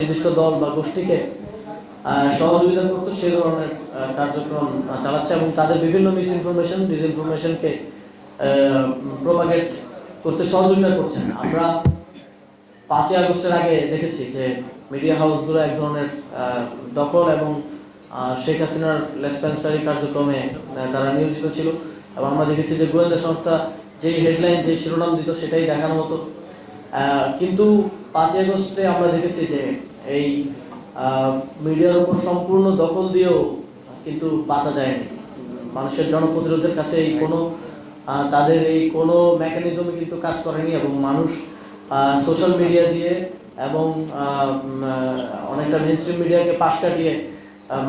নির্দিষ্ট দল বা গোষ্ঠীকে সহযোগিতা করতো সে ধরনের কার্যক্রম চালাচ্ছে এবং তাদের বিভিন্ন মিস ইনফরমেশন ডিসইনফরমেশনকে প্রোপাগেট করতে সহযোগিতা করছেন। আমরা পাঁচই আগস্টের আগে দেখেছি যে মিডিয়া হাউসগুলো এক ধরনের দখল এবং শেখ হাসিনার লেসপেন্সারি কার্যক্রমে তারা নিয়োজিত ছিল। এবং আমরা দেখেছি যে গোয়েন্দা সংস্থা যেই হেডলাইন যে শিরোনাম দিত সেটাই দেখানো হতো। কিন্তু পাঁচই আগস্টে আমরা দেখেছি যে এই মিডিয়ার উপর সম্পূর্ণ দখল দিয়েও কিন্তু বাঁচা যায়নি। মানুষের জনপ্রতিরোধের কাছে এই কোনো তাদের এই কোনো মেকানিজমে কিন্তু কাজ করেনি এবং মানুষ সোশ্যাল মিডিয়া দিয়ে এবং অনেকটা মেনস্ট্রিম মিডিয়াকে পাশ কাটিয়ে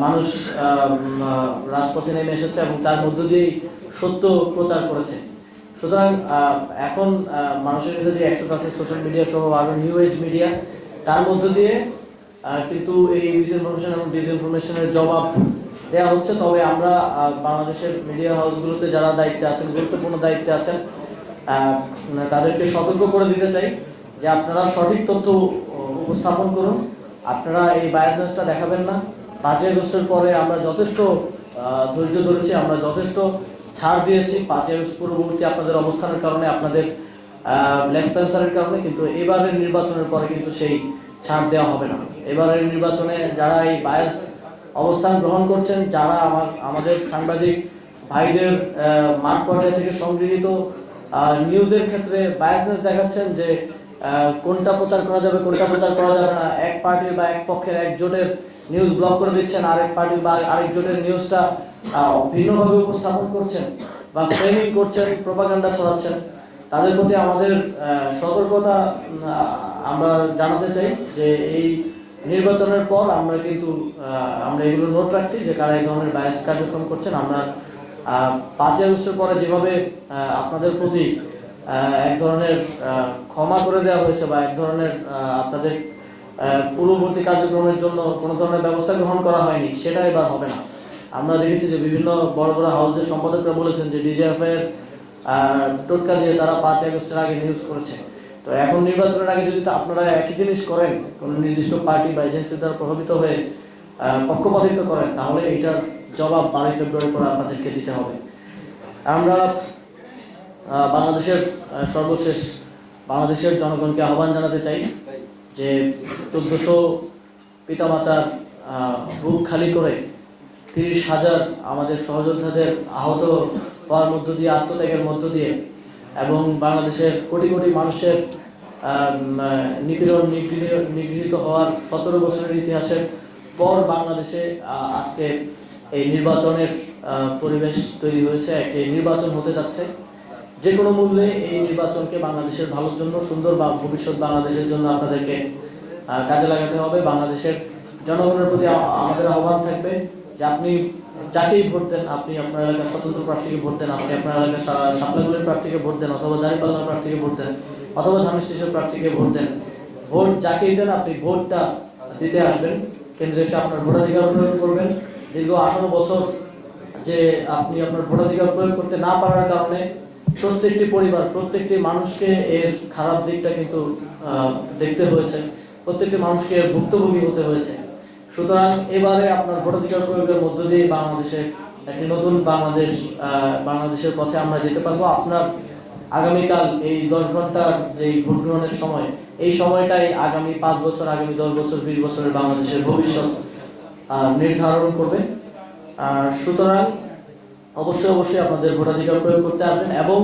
মানুষ রাজপথে নেমে এসেছে এবং তার মধ্য দিয়েই সত্য প্রচার করেছে। সুতরাং এখন মানুষের কাছে যে অ্যাক্সেস আছে সোশ্যাল মিডিয়া সহ আরও নিউ এজ মিডিয়া তার মধ্য দিয়ে কিন্তু এই মিসইনফরমেশন এবং ডিসইনফরমেশনের জবাব দেওয়া হচ্ছে। তবে আমরা বাংলাদেশের মিডিয়া হাউসগুলোতে যারা দায়িত্বে আছেন, গুরুত্বপূর্ণ দায়িত্বে আছেন তাদেরকে সতর্ক করে দিতে চাই যে আপনারা সঠিক তথ্য উপস্থাপন করুন। আপনারা এই বায়াসনেসটা দেখাবেন না। পাঁচই আগস্টের পরে আমরা যথেষ্ট ধৈর্য ধরেছি, আমরা যথেষ্ট ছাড় দিয়েছি আগস্ট পূর্ববর্তী আপনাদের অবস্থানের কারণে, আপনাদের লেসপেন্সারের কারণে, কিন্তু এবারের নির্বাচনের পরে কিন্তু সেই ছাড় দেওয়া হবে না। এবারের নির্বাচনে যারা এই বায়াস অবস্থান গ্রহণ করছেন, যারা আমার, আমাদের সাংবাদিক ভাইদের মাঠ পর্যায় থেকে সংগৃহীত নিউজের ক্ষেত্রে বায়াসনেস দেখাচ্ছেন যে কোনটা প্রচার করা যাবে, কোনটা প্রচার করা যাবে না, এক পার্টির বা এক পক্ষের এক নিউজ ব্লক করে দিচ্ছেন, আরেক পার্টি বা আরেক জোটের নিউজটা ভিন্নভাবে উপস্থাপন করছেন বা ফ্রেমিং করছেন প্রপাগান্ডা ছড়াচ্ছেন, তাদের প্রতি আমাদের সতর্কতা আমরা জানাতে চাই যে এই নির্বাচনের পর আমরা কিন্তু আমরা এগুলো নোট রাখছি যে কারা এই ধরনের বায়াস কার্যক্রম করছেন, আমরা পাঁচই আগস্টের পরে যেভাবে আপনাদের প্রতি এক ধরনের ক্ষমা করে দেওয়া হয়েছে বা এক ধরনের আপনাদের পূর্ববর্তী কার্যক্রমের জন্য কোনো ধরনের ব্যবস্থা গ্রহণ করা হয়নি, সেটা এবার হবে না। আমরা দেখেছি যে বিভিন্ন বড় বড় হাউসের সম্পাদকরা বলেছেন যে ডিজিএফ এর টোটকা দিয়ে তারা পাঁচ আগস্টের আগে নিউজ করেছে। তো এখন নির্বাচনের আগে যদি আপনারা একই জিনিস করেন, কোন নির্দিষ্ট পার্টি বা এজেন্সি দ্বারা প্রভাবিত হয়ে পক্ষপাতিত্ব করেন, তাহলে এটার জবাব বারোই ফেব্রুয়ারি পরে আপনাদেরকে দিতে হবে। আমরা বাংলাদেশের সর্বশেষ, বাংলাদেশের জনগণকে আহ্বান জানাতে চাই। যে চোদ্দশো পিতামাতার বুক খালি করে তিরিশ হাজার আমাদের সহযোদ্ধাদের আহত হওয়ার মধ্য দিয়ে, আত্মত্যাগের মধ্য দিয়ে এবং বাংলাদেশের কোটি কোটি মানুষের নিপীড়ন নিগৃহীত হওয়ার সতেরো বছরের ইতিহাসের পর বাংলাদেশে আজকে এই নির্বাচনের পরিবেশ তৈরি হয়েছে, একটি নির্বাচন হতে যাচ্ছে। যে কোনো মূল্যে এই নির্বাচনকে বাংলাদেশের ভালোর জন্য, সুন্দর বা ভবিষ্যৎ বাংলাদেশের জন্য আপনাদেরকে কাজে লাগাতে হবে। বাংলাদেশের জনগণের প্রতি আমাদের আহ্বান থাকবে যে আপনি যাকেই ভোট দেন, আপনি আপনার এলাকার স্বতন্ত্র প্রার্থীকে ভোট দেন, আপনি আপনার এলাকার সাপলাগুলির প্রার্থীকে ভোট দেন, অথবা দাঁড়িপাল্লার প্রার্থীকে ভোট দেন, অথবা ধানের প্রার্থীকে ভোট দেন। ভোট যাকেই দেন, আপনি ভোটটা দিতে আসবেন। কেন্দ্রে এসে আপনার ভোটাধিকার প্রয়োগ করবেন। দীর্ঘ আঠারো বছর যে আপনি আপনার ভোটাধিকার প্রয়োগ করতে না পারার কারণে প্রত্যেকটি পরিবার, প্রত্যেকটি মানুষকে এর খারাপ দিকটা কিন্তু দেখতে হয়েছে। প্রত্যেকটি মানুষকে ভুক্তভোগী হতে হয়েছে। সুতরাং এবারে আপনার ভোটাধিকার প্রয়োগের মধ্য দিয়ে বাংলাদেশে একটি নতুন বাংলাদেশ বাংলাদেশের পথে আমরা যেতে পারব। আপনার আগামীকাল এই দশ ঘণ্টার যে ভোট গ্রহণের সময়, এই সময়টাই আগামী পাঁচ বছর, আগামী দশ বছর, বিশ বছরের বাংলাদেশের ভবিষ্যৎ নির্ধারণ করবে। আর সুতরাং অবশ্যই অবশ্যই আপনাদের ভোটাধিকার প্রয়োগ করতে আসবেন এবং